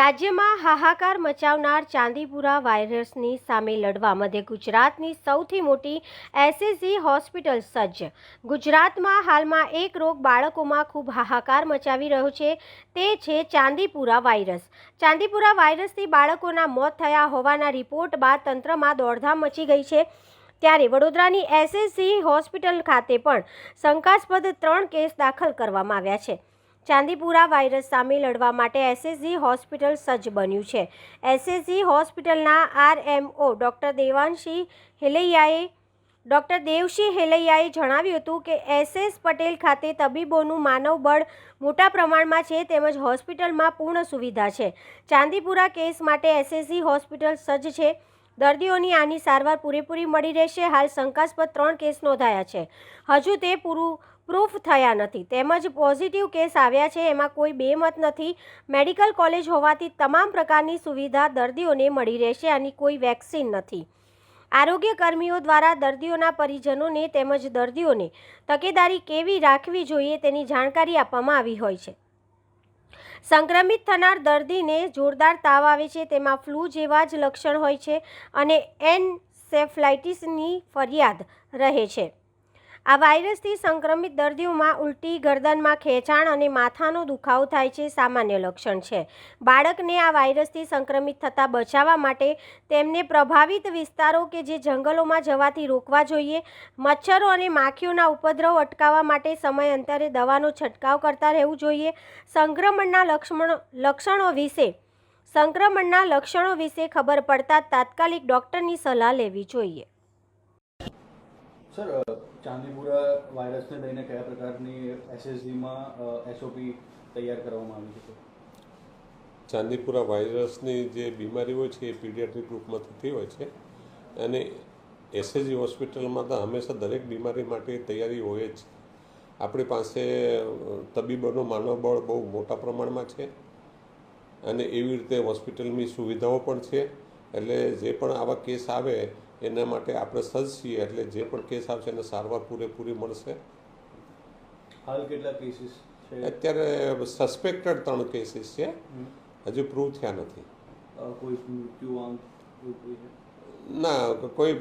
રાજ્યમાં હાહાકાર મચાવનાર ચાંદીપુરા વાયરસની સામે લડવા મધ્ય ગુજરાતની સૌથી મોટી એસએસજી હોસ્પિટલ સજ્જ. ગુજરાતમાં હાલમાં એક રોગ બાળકોમાં ખૂબ હાહાકાર મચાવી રહ્યો છે, તે છે ચાંદીપુરા વાયરસ. ચાંદીપુરા વાયરસથી બાળકોના મોત થયા હોવાના રિપોર્ટ બાદ તંત્રમાં દોડધામ મચી ગઈ છે. ત્યારે વડોદરાની એસએસજી હોસ્પિટલ ખાતે પણ શંકાસ્પદ ત્રણ કેસ દાખલ કરવામાં આવ્યા છે. ચાંદીપુરા વાયરસ સામે લડવા માટે એસએસજી હોસ્પિટલ સજ્જ બન્યું છે. એસએસજી હોસ્પિટલના આરએમઓ ડૉક્ટર દેવાંશી હેલૈયાએ, ડૉક્ટર દેવશી હેલૈયાએ જણાવ્યું હતું કે એસએસ પટેલ ખાતે તબીબોનું માનવબળ મોટા પ્રમાણમાં છે તેમજ હોસ્પિટલમાં પૂર્ણ સુવિધા છે. ચાંદીપુરા કેસ માટે એસએસજી હોસ્પિટલ સજ્જ છે. દર્દીઓની આની સારવાર પૂરેપૂરી મળી રહેશે. હાલ શંકાસ્પદ ત્રણ કેસ નોંધાયા છે. હજુ તે પૂરું પ્રૂફ થયા નથી. તેમજ પોઝિટિવ કેસ આવ્યા છે, એમાં કોઈ બેમત નથી. મેડિકલ કોલેજ હોવાથી તમામ પ્રકારની સુવિધા દર્દીઓને મળી રહેશે અને કોઈ વેક્સિન નથી. આરોગ્ય કર્મીઓ દ્વારા દર્દીઓના પરિજનોને તેમજ દર્દીઓને તકેદારી કેવી રાખવી જોઈએ તેની જાણકારી આપવામાં આવી હોય છે. સંક્રમિત થનાર દર્દીને જોરદાર તાવ આવે છે, તેમાં ફ્લૂ જેવા જ લક્ષણ હોય છે અને એનસેફલાઇટિસની ફરિયાદ રહે છે. આ વાયરસથી સંક્રમિત દર્દીઓમાં ઉલટી, ગરદનમાં ખેંચાણ અને માથાનો દુખાવો થાય છે, સામાન્ય લક્ષણ છે. બાળકને આ વાયરસથી સંક્રમિત થતાં બચાવવા માટે તેમને પ્રભાવિત વિસ્તારો કે જે જંગલોમાં જવાથી રોકવા જોઈએ, મચ્છરો અને માખીઓના ઉપદ્રવ અટકાવવા માટે સમયાંતરે દવાનો છંટકાવ કરતા રહેવું જોઈએ. સંક્રમણના લક્ષણો લક્ષણો વિશે, સંક્રમણના લક્ષણો વિશે ખબર પડતા તાત્કાલિક ડૉક્ટરની સલાહ લેવી જોઈએ. સર ચાંદીપુરા વાયરસને લઈને કયા પ્રકારની એસએસડીમાં એસઓપી તૈયાર કરવામાં આવી છે ચાંદીપુરા વાયરસની જે બીમારી હોય છે, એ પીડિયાટ્રિક ગ્રુપમાં થતી હોય છે. અને એસએજી હોસ્પિટલમાં તો હંમેશા દરેક બીમારી માટે તૈયારી હોય જ. આપણી પાસે તબીબોનો તબીબોનું માનવબળ બહુ મોટા પ્રમાણમાં છે. અને એવી રીતે હોસ્પિટલની સુવિધાઓ પણ છે. એટલે જે પણ આવા કેસ આવે એના માટે આપણે સજ્જ છીએ. એટલે જે પણ કેસ આવશે એને સારવાર પૂરેપૂરી મળશે. હાલ કેટલા કેસીસ છે? અત્યારે સસ્પેક્ટેડ ત્રણ કેસીસ છે. હજુ પ્રૂવ થયા નથી. કોઈ ના કોઈ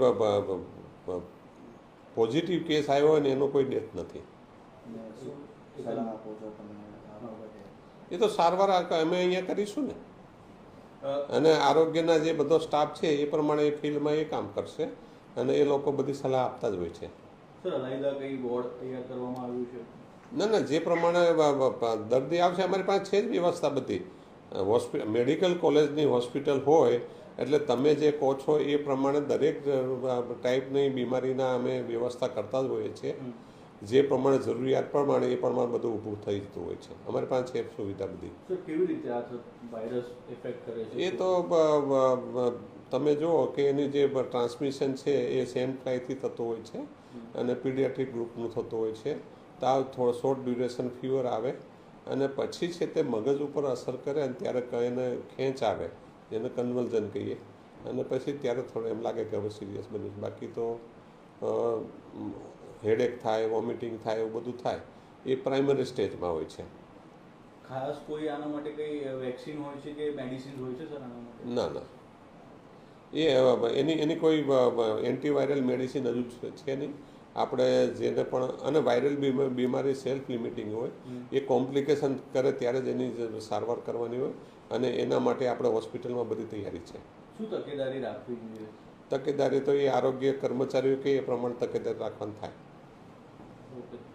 પોઝિટિવ કેસ આવ્યો હોય ને એનો કોઈ ડેથ નથી. એ તો સારવાર અમે અહીંયા કરીશું ને. અને આરોગ્યના જે બધો સ્ટાફ છે એ પ્રમાણે એ ફિલ્ડમાં એ કામ કરશે અને એ લોકો બધી સલાહ આપતા જ હોય છે. ના ના જે પ્રમાણે દર્દી આવશે અમારી પાસે છે જ વ્યવસ્થા બધી. હોસ્પિટલ મેડિકલ કોલેજની હોસ્પિટલ હોય એટલે તમે જે કહો છો એ પ્રમાણે દરેક ટાઈપની બીમારીના અમે વ્યવસ્થા કરતા જ હોઈએ છીએ. જે પ્રમાણે જરૂરિયાત પ્રમાણે એ પ્રમાણે બધું ઊભું થઈ જતું હોય છે. અમારી પાસે છે સુવિધા બધી. કેવી રીતે આ વાયરસ ઇફેક્ટ કરે છે? એ તો તમે જુઓ કે એની જે ટ્રાન્સમિશન છે એ સેમ ફ્લાયથી થતું હોય છે અને પીડિયાટ્રિક ગ્રુપનું થતું હોય છે. તાવ થોડો શોર્ટ ડ્યુરેશન ફીવર આવે અને પછી છે તે મગજ ઉપર અસર કરે અને ત્યારે એને ખેંચ આવે જેને કન્વલ્ઝન કહીએ. અને પછી ત્યારે થોડું એમ લાગે કે હવે સિરિયસ બન્યું બાકી તો હેડેક થાય વોમિટિંગ થાય એવું બધું થાય એ પ્રાઇમરી સ્ટેજમાં હોય છે. ખાસ કોઈ આના માટે કઈ વેક્સિન હોય છે કે મેડિસિન હોય છે સર આના માટે? ના ના. એ એની એની કોઈ એન્ટીવાયરલ મેડિસિન હજુ છે- નહીં. આપણે જેને પણ અને વાયરલ બીમારી સેલ્ફ લિમિટિંગ હોય એ કોમ્પ્લિકેશન કરે ત્યારે જ એની સારવાર કરવાની હોય અને એના માટે આપણે હોસ્પિટલમાં બધી તૈયારી છે. શું તકેદારી રાખવી જોઈએ? તકેદારી તો એ આરોગ્ય કર્મચારીઓ કે એ પ્રમાણે તકેદારી રાખવાનું થાય. who could